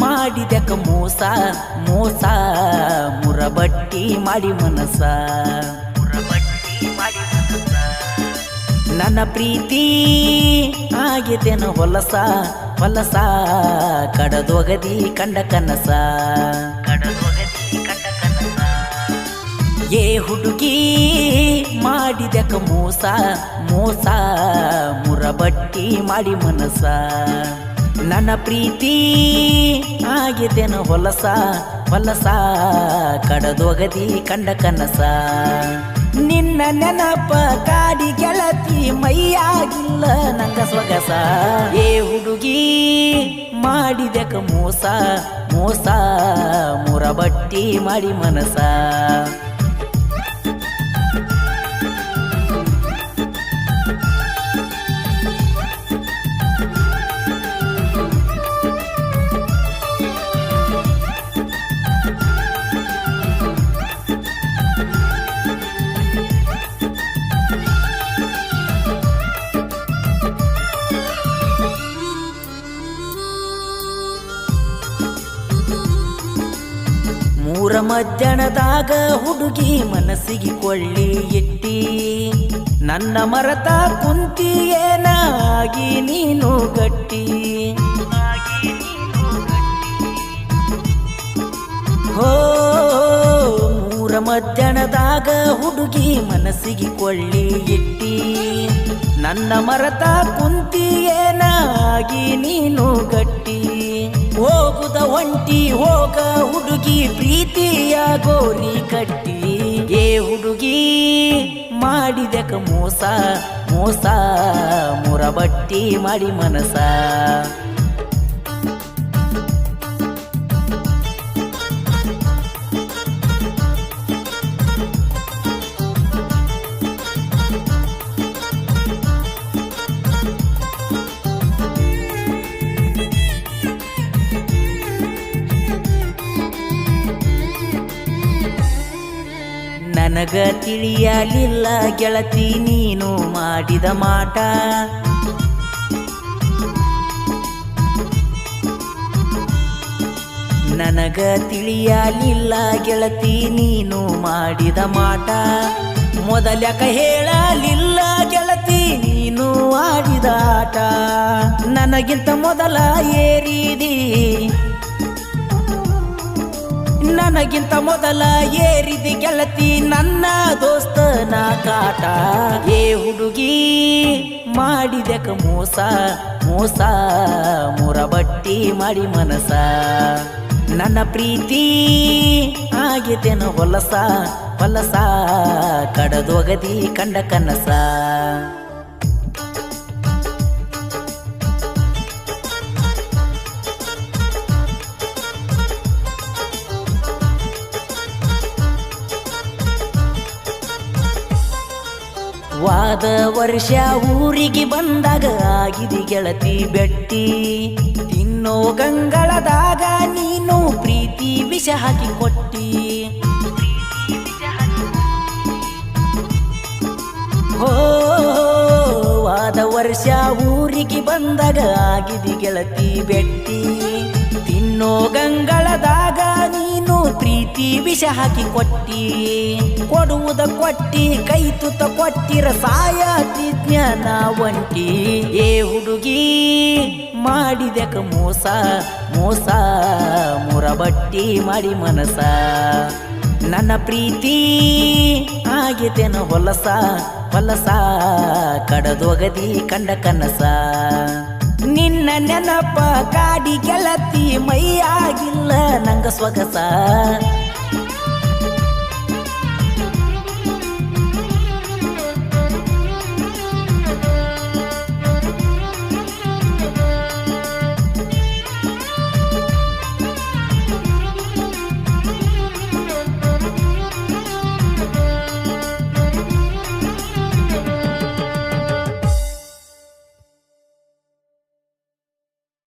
ಮಾಡಿದಕ ಮೋಸ ಮೋಸ, ಮುರಬಟ್ಟಿ ಮಾಡಿ ಮನಸ. ನನ್ನ ಪ್ರೀತಿ ಆಗಿದ್ದೇನ ಹೊಲಸ ಹೊಲಸ, ಕಡದೊಗದಿ ಕಂಡ ಕನಸ. ಏ ಹುಡುಗಿ ಮಾಡಿದಕ ಮೋಸ ಮೋಸ, ಮುರಬಟ್ಟಿ ಮಾಡಿ ಮನಸ. ನನ್ನ ಪ್ರೀತಿ ಆಗಿದ್ದೇನ ಹೊಲಸ ಹೊಲಸ, ಕಡದೊಗದಿ ಕಂಡ ಕನಸ. ನಿನ್ನ ನೆನಪ ಕಾಡಿ ಗೆಳತಿ ಮೈಯಾಗಿಲ್ಲ ನಂಗ ಸೊಗಸ ಏ ಹುಡುಗಿ, ಮಾಡಿದಕ ಮೋಸ ಮೋಸ, ಮುರಬಟ್ಟಿ ಮಾಡಿ ಮನಸ. ಮೂರ ಮಧ್ಯಾಹ್ನದಾಗ ಹುಡುಗಿ ಮನಸ್ಸಿಗೆ ಕೊಳ್ಳಿ ಇಟ್ಟಿ ನನ್ನ ಮರತ ಕುಂತಿ ಏನಾಗಿ ನೀನು ಗಟ್ಟಿ. ಹೋ, ಮೂರ ಮಧ್ಯಾಹ್ನದಾಗ ಹುಡುಗಿ ಮನಸ್ಸಿಗೆ ಕೊಳ್ಳಿ ಇಟ್ಟಿ ನನ್ನ ಮರತ ಕುಂತಿ ಏನಾಗಿ ನೀನು ಗಟ್ಟಿ. ಹೋಗುದ ಒಂಟಿ ಹೋಗ ಹುಡುಗಿ ಪ್ರೀತಿಯ ಗೋರಿ ಕಟ್ಟಿ ಏ ಹುಡುಗಿ ಮಾಡಿದಕ ಮೋಸ ಮೋಸ ಮುರಬಟ್ಟಿ ಮಾಡಿ ಮನಸ. ನನಗ ತಿಳಿಯಲಿಲ್ಲ ಗೆಳತಿ, ನೀನು ಮಾಡಿದ ಮಾಟ. ನನಗ ತಿಳಿಯಲಿಲ್ಲ ಗೆಳತಿ, ನೀನು ಮಾಡಿದ ಮಾಟ. ಮೊದಲಕ ಹೇಳಲಿಲ್ಲ ಗೆಳತಿ, ನೀನು ಆಡಿದ ಆಟ. ನನಗಿಂತ ಮೊದಲ ಏರಿದಿ ನನಗಿಂತ ಮೊದಲ ಏರಿದಿ ಗೆಳತಿ ನನ್ನ ದೋಸ್ತನ ಕಾಟ. ಏ ಹುಡುಗಿ ಮಾಡಿದಕ ಮೋಸ ಮೋಸ, ಮುರಬಟ್ಟಿ ಮಾಡಿ ಮನಸ. ನನ್ನ ಪ್ರೀತಿ ಆಗಿತೇನ ಹೊಲಸ ಹೊಲಸ, ಕಡದೊಗದಿ ಕಂಡ ಕನಸ. ವಾದ ವರ್ಷ ಊರಿಗೆ ಬಂದಾಗ ಆಗಿದೆ ಗೆಳತಿ ಬೆಟ್ಟಿ. ತಿನ್ನೋ ಗಂಗಳದಾಗ ನೀನು ಪ್ರೀತಿ ವಿಷ ಹಾಕಿ ಕೊಟ್ಟಿ. ಹೋ ವರ್ಷ ಊರಿಗೆ ಬಂದಾಗ ಆಗಿದೆ ಗೆಳತಿ ಬೆಟ್ಟಿ. ಪ್ರೀತಿ ವಿಷ ಹಾಕಿ ಕೊಟ್ಟಿ, ಕೊಡುವುದ ಕೊಟ್ಟಿ, ಕೈ ತುತ್ತ ಕೊಟ್ಟಿರ ಸಾಯಾತಿ ಜ್ಞಾನ ಒಂಟಿ. ಏ ಹುಡುಗಿ ಮಾಡಿದಕ ಮೋಸ ಮೋಸ, ಮುರಬಟ್ಟಿ ಮಾಡಿ ಮನಸ. ನನ್ನ ಪ್ರೀತಿ ಆಗಿದ್ದೇನ ಹೊಲಸ ಹೊಲಸ ಕಡದೊಗದಿ ಕಂಡ ಕನಸ. ನಿನ್ನ ನೆನಪ ಕಾಡಿ ಗೆಳತಿ ಮೈಯಾಗಿಲ್ಲ ನಂಗ ಸೊಗಸ